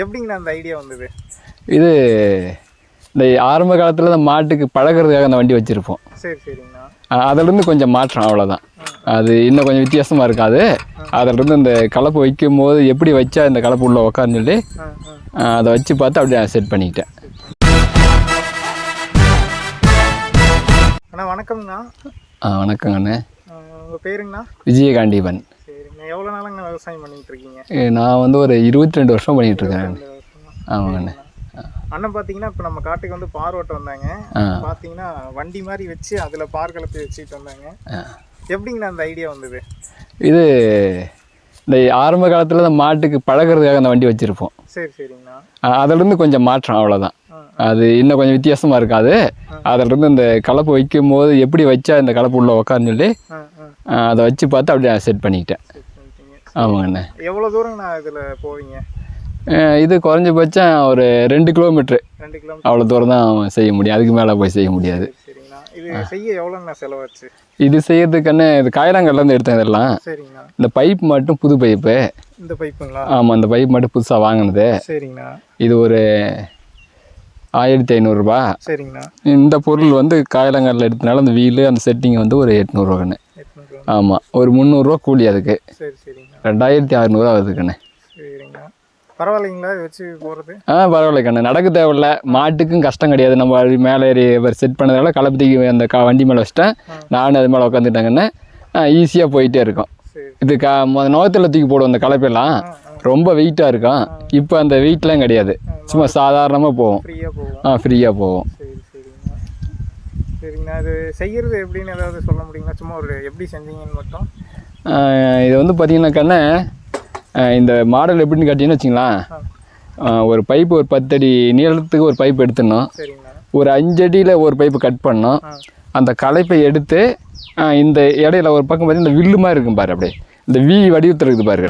எப்படிங்கண்ணா அந்த ஐடியா வந்தது? இது இந்த ஆரம்ப காலத்தில் இந்த மாட்டுக்கு பழகுறதுக்காக அந்த வண்டி வச்சுருப்போம். சரி சரிங்கண்ணா. அதிலிருந்து கொஞ்சம் மாற்றம் அவ்வளோதான் அது இன்னும் கொஞ்சம் வித்தியாசமாக இருக்காது. அதிலிருந்து இந்த கலப்பு வைக்கும் போது எப்படி வச்சா இந்த கலப்பு உள்ள உக்காருன்னு சொல்லி அதை வச்சு பார்த்து அப்படியே செட் பண்ணிக்கிட்டேன். அண்ணா வணக்கம்ண்ணா ஆ வணக்கங்க அண்ணே உங்கள் பேருங்கண்ணா? விஜயகாண்டீபன். எவ்வளோ நாளுங்க விவசாயம் பண்ணிட்டு இருக்கீங்க நான் வந்து ஒரு இருபத்தி ரெண்டு வருஷம் பண்ணிகிட்டு இருக்கேன் ரெண்டு வருஷமா. ஆமாங்க. அண்ணே அண்ணன் பார்த்தீங்கன்னா இப்போ நம்ம காட்டுக்கு வந்து பார் ஓட்ட வந்தாங்க. பார்த்தீங்கன்னா வண்டி மாதிரி வச்சு அதில் பார் கலப்பி வச்சுட்டு வந்தாங்க. எப்படிங்கண்ணா அந்த ஐடியா வந்தது? இது இந்த ஆரம்ப காலத்தில் இந்த மாட்டுக்கு பழகுறதுக்காக அந்த வண்டி வச்சுருப்போம். சரி சரிங்கண்ணா அதிலிருந்து கொஞ்சம் மாற்றம் அவ்வளோதான். அது இன்னும் கொஞ்சம் வித்தியாசமாக இருக்காது. அதிலிருந்து இந்த கலப்பு வைக்கும் போது எப்படி வச்சா இந்த கலப்பு உள்ள உக்காருன்னு சொல்லி அதை வச்சு பார்த்து அப்படியே செட் பண்ணிக்கிட்டேன். சரி பண்ணிட்டீங்க ஆமாங்க அண்ணே எவ்வளோ தூரங்கண்ணா இதில் போவீங்க? இது குறைஞ்சபட்சம் ஒரு ரெண்டு கிலோமீட்ரு ரெண்டு கிலோமீட்டர். அவ்வளோ தூரம் தான் செய்ய முடியும். அதுக்கு மேலே போய் செய்ய முடியாது. சரிங்கண்ணா. இது செய்ய எவ்வளோங்கண்ணா செலவாச்சு? இது செய்யறதுக்குன்னு இது காயலாங்கல்லேருந்து எடுத்தேன் இதெல்லாம். சரிங்கண்ணா. இந்த பைப் மட்டும் புது பைப்பு. இந்த பைப்புங்களா? ஆமாம் இந்த பைப் மட்டும் புதுசாக வாங்கினது. சரிங்கண்ணா. இது ஒரு ஆயிரத்தி ஐநூறுரூபா சரிங்கண்ணா. இந்த பொருள் வந்து காயலாங்கல்ல எடுத்தனால அந்த வீலு அந்த செட்டிங் வந்து ஒரு எட்நூறுவாங்கண்ணே எட்நூறு ஆமாம் ஒரு முந்நூறுரூவா கூலி அதுக்கு. சரி ரெண்டாயிரத்தி அறநூறுவா வருதுக்கண்ணே சரிங்கண்ணா பரவாயில்லைங்களா வச்சு போகிறது ஆ பரவாயில்ல கண்ணு. நடக்க தேவையில்ல. மாட்டுக்கும் கஷ்டம் கிடையாது. நம்ம அது மேலே ஏறி செட் பண்ணதால கலப்பத்திக்கு அந்த க வண்டி மேலே வச்சிட்டேன். நானும் அது மேலே உட்காந்துட்டாங்கன்னு ஈஸியாக போயிட்டே இருக்கும். இது க மொத நோத்தில் தூக்கி போடுவோம் அந்த கலப்பெல்லாம். ரொம்ப வெயிட்டாக இருக்கும். இப்போ அந்த வெயிட்லாம் கிடையாது. சும்மா சாதாரணமாக போவோம். ஆ ஃப்ரீயாக போவோம். சரிங்கண்ணா இது செய்கிறது எப்படின்னு ஏதாவது சொல்ல முடியுங்களா? சும்மா ஒரு எப்படி செஞ்சீங்கன்னு மட்டும். இது வந்து பார்த்தீங்கன்னா கண்ணு இந்த மாடல் எப்படின்னு கேட்டிங்கன்னு வச்சிங்களேன். ஒரு பைப்பு ஒரு பத்தடி நீளத்துக்கு ஒரு பைப் எடுத்துடணும். ஒரு அஞ்சடியில் ஒரு பைப்பு கட் பண்ணோம். அந்த களைப்பை எடுத்து இந்த இடையில ஒரு பக்கம் பார்த்தீங்கன்னா இந்த வில்லு மாதிரி இருக்கும் பாரு அப்படியே. இந்த வி வடிவத்தில் இருக்குது பாரு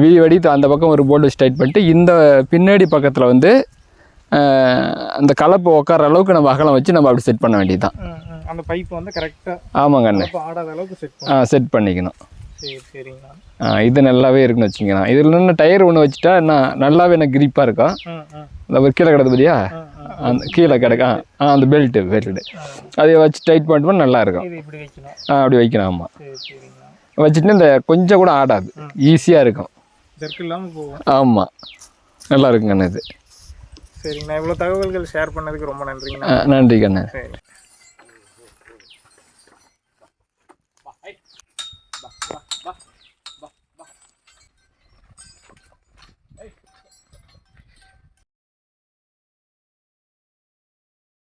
வி வடிவத்தை அந்த பக்கம் ஒரு போர்டு ஸ்ட்ரைட் பண்ணிட்டு இந்த பின்னாடி பக்கத்தில் வந்து அந்த கலப்பை உட்கார அளவுக்கு நம்ம அகலம் வச்சு நம்ம அப்படி செட் பண்ண வேண்டியது தான். அந்த பைப் வந்து கரெக்டாக ஆமாங்க அண்ணே. ஆடாத அளவுக்கு செட் ஆ செட் பண்ணிக்கணும். சரி சரிங்கண்ணா ஆ, இது நல்லாவே இருக்குன்னு வச்சுக்கலாம் இதில் இன்னும் டயர் ஒன்று வச்சுட்டா நான் நல்லாவே எனக்கு கிரிப்பாக இருக்கும் அந்த ஒரு கீழே கிடக்கு பார்த்தியா ம், ம். அந்த கீழே கிடக்கு. ஆ, அந்த பெல்ட்டு பெல்ட்டு அதை வச்சு டைட் பண்ணிட்டு நல்லா இருக்கும். ஆ அப்படி வைக்கணும் ஆமாம் வச்சுட்டு இந்த கொஞ்சம் கூட ஆடாது. ஈஸியாக இருக்கும். ஆமாம் நல்லா இருக்குங்கண்ணா இது. சரிங்கண்ணா. இவ்வளோ தகவல்கள் ஷேர் பண்ணதுக்கு ரொம்ப நன்றிங்கண்ணா. நன்றி கண்ணு. சரி.